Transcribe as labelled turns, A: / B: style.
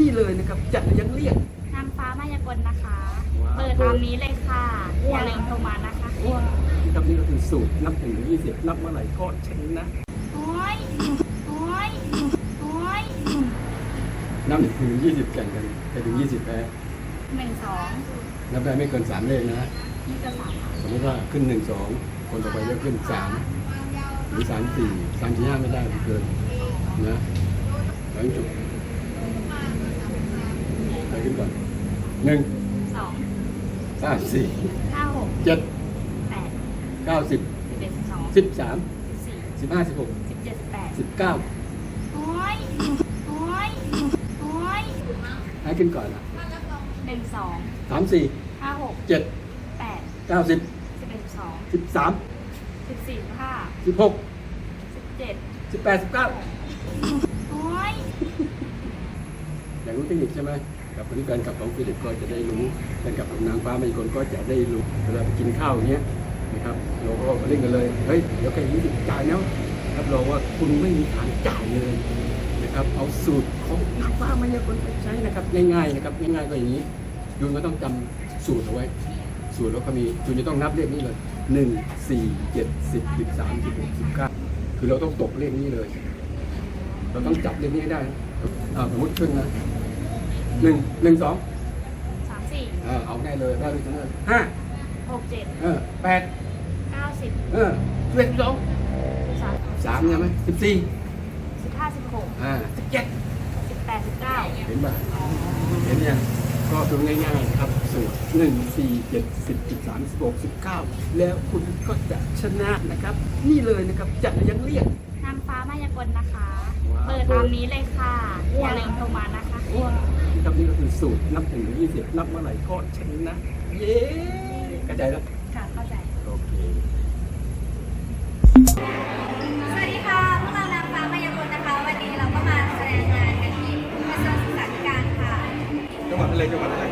A: นี่เลยนะครับจัดเลี้ยงเรียก
B: นางฟ้ามายากลนะคะ
A: ว้าว
B: เบอร์ตามนี้เลยค่ะ อย่าลืมโทรมานะคะ
A: ครับนี่ก็คือสูตรนับถึงยี่สิบนับเมื่อไหร่ก็ชนะ
B: โอ้ย โอ้ย โอ้ย
A: นับถึงยี่สิบแข่งกันไปถึงยี่สิบแพ้
B: หนึ่งสอง
A: นับได้ไม่เกินสามเลขนะ
B: นี่จะสามค่ะ
A: สมมติว่าขึ้นหนึ่งสองคนต่อไปก็ขึ้นสามหรือสามสี่สามสี่ห้าไม่ได้มันเกินนะหลังจุดไป ขึ้นก่อนหนึ่ง
B: สอง
A: สามสี่
B: ห้าหก
A: เจ็ด
B: แปด
A: เก้าสิบ
B: สิบเอ็ดสิบสอง
A: สิบสาม
B: สิบสี่
A: สิบห้าสิบหก
B: สิบเจ็ดสิบแปด
A: สิบเก้า
B: โอ้ยโอ้ยโอ้ย
A: ให้ขึ้นก่อนนะ
B: หนึ่งสอง
A: สามสี่
B: ห้าหก
A: เจ็ด
B: แปด
A: เก้าสิบ
B: สิบเอ็ดสิบสอง
A: สิบสาม
B: สิบสี่สิบห้า
A: สิบหก
B: สิบเจ็ด
A: สิบแปดสิบเก้า
B: โอ้ย
A: อยากรู้เทคนิคใช่ไหมกับ คนที่แฟนคลับของฟิลิปก็จะได้รู้แฟนคลับของนางฟ้าบางคนก็จะได้รู้เวลาไปกินข้าวอย่างเงี้ยนะครับเราก็มาเล่นกันเลยเฮ้ยเดี๋ยวแค่ยี่สิบจ่ายแล้วรับรองว่าคุณไม่มีทางจ่ายเลยนะครับเอาสูตรของนางฟ้ามายากลไปใช้นะครับง่ายๆนะครับง่ายๆก็อย่างนี้ยูนก็ต้องจำสูตรเอาไว้ สูตรแล้วก็มียูนจะต้องนับเลขนี้เลยหนึ่งสี่เจ็ดสิบสิบสามสิบหกสิบเก้าคือเราต้องตกเลขนี้เลย เราต้องจับเลขนี้ให้ได้สมมติขึ้นนะ หนึ่งหนึ่งสอง
B: สามสี่
A: เออเอาแน่เลยได้เลยชนะห้า
B: หกเจ็ด
A: เออแปด
B: เก้าสิบ
A: เออสิบเอ็ดสิบสอง
B: สาม
A: สามใช่ไหมสิบสี่
B: สิบห้าสิบหก
A: อ่าสิบเจ็ด
B: สิบแปดสิบเก้า
A: เห็นป่ะเห็นยังก็ดูง่ายๆนะครับสูตรหนึ่งสี่เจ็ดสิบสิบสามสิบหกสิบเก้าแล้วคุณก็จะชนะนะครับ นี่เลยนะครับจัดเลี้ยงเรียก
B: นางฟ้ามายากลนะคะ
A: ว้าว
B: เบอร์ตามนี้เลยค่ะ อย่าลืมโทรมานะคะ
A: ครับนี่ก็คือสูตรนับถึงยี่สิบนับเมื่อไหร่ก็ชนะ เย้กระจายแล้ว
B: ค่ะเข้าใจ
A: โอเค
C: สวัสดีค่ะ พวกเรานางฟ้ามายากลนะคะ วันนี้เราก็มาแสดงงานกันที่กระทรวงศึกษาธิการค่ะ
A: จังหวัดอะไรจังหวัดอะไร